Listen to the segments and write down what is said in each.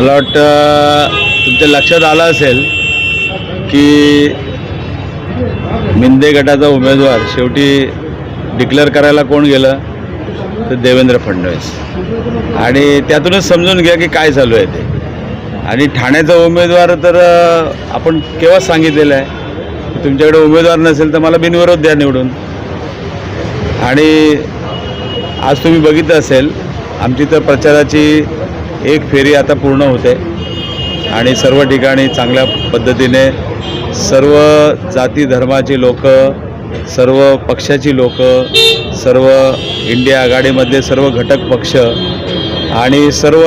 मला वाटतं तुमच्या लक्षात आलं असेल की मिंदे गटाचा उमेदवार शेवटी डिक्लेअर करायला कोण गेलं? तर देवेंद्र फडणवीस. आणि त्यातूनच समजून घ्या की काय चालू आहे ते. आणि ठाण्याचा उमेदवार तर आपण केव्हाच सांगितलेलं आहे. तुमच्याकडे उमेदवार नसेल तर मला बिनविरोध द्या निवडून. आणि आज तुम्ही बघितलं असेल आमची तर प्रचाराची एक फेरी आता पूर्ण होते. आणि सर्व ठिकाणी चांगल्या पद्धतीने सर्व जाती धर्माची लोक सर्व पक्षाची लोक सर्व इंडिया आघाडीमधले सर्व घटक पक्ष आणि सर्व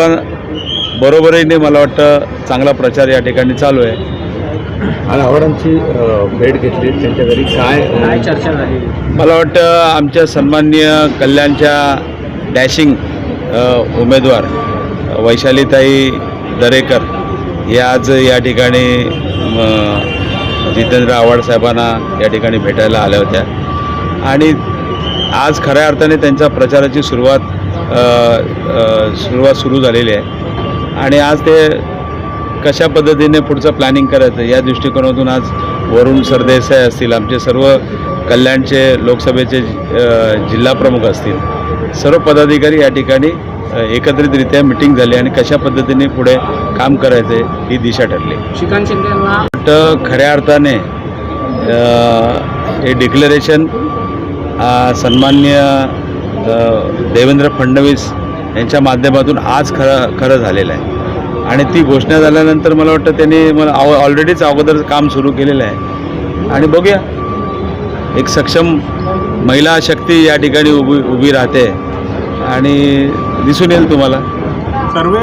बरोबरीने मला वाटतं चांगला प्रचार या ठिकाणी चालू आहे. आव्हाडांची भेट घेतली त्यांच्या घरी. काय काय चर्चा झाली? मला वाटतं आमच्या सन्माननीय कल्याणच्या डॅशिंग उमेदवार वैशालीताई दरेकर या आज या ठिकाणी जितेंद्र आव्हाड साहेबांना या ठिकाणी भेटायला आल्या होत्या. आणि आज खऱ्या अर्थाने त्यांच्या प्रचाराची सुरुवात सुरुवात सुरू झालेली आहे. आणि आज ते कशा पद्धतीने पुढचं प्लॅनिंग करायचं या दृष्टिकोनातून आज वरुण सरदेसाई असतील आमचे सर्व कल्याणचे लोकसभेचे जिल्हाप्रमुख असतील सर्व पदाधिकारी या ठिकाणी एकत्रितरित्या मिटिंग झाली आणि कशा पद्धतीने पुढे काम करायचे ही दिशा ठरली. श्रीकांत शिंदे खऱ्या अर्थाने हे डिक्लरेशन सन्मान्य देवेंद्र फडणवीस यांच्या माध्यमातून आज खरं खरं झालेलं आहे. आणि ती घोषणा झाल्यानंतर मला वाटतं त्यांनी मला ऑलरेडीच अगोदर काम सुरू केलेलं आहे. आणि बघूया एक सक्षम महिला शक्ती या ठिकाणी उभी उभी राहते. आणि दिसून येईल तुम्हाला. सर्वे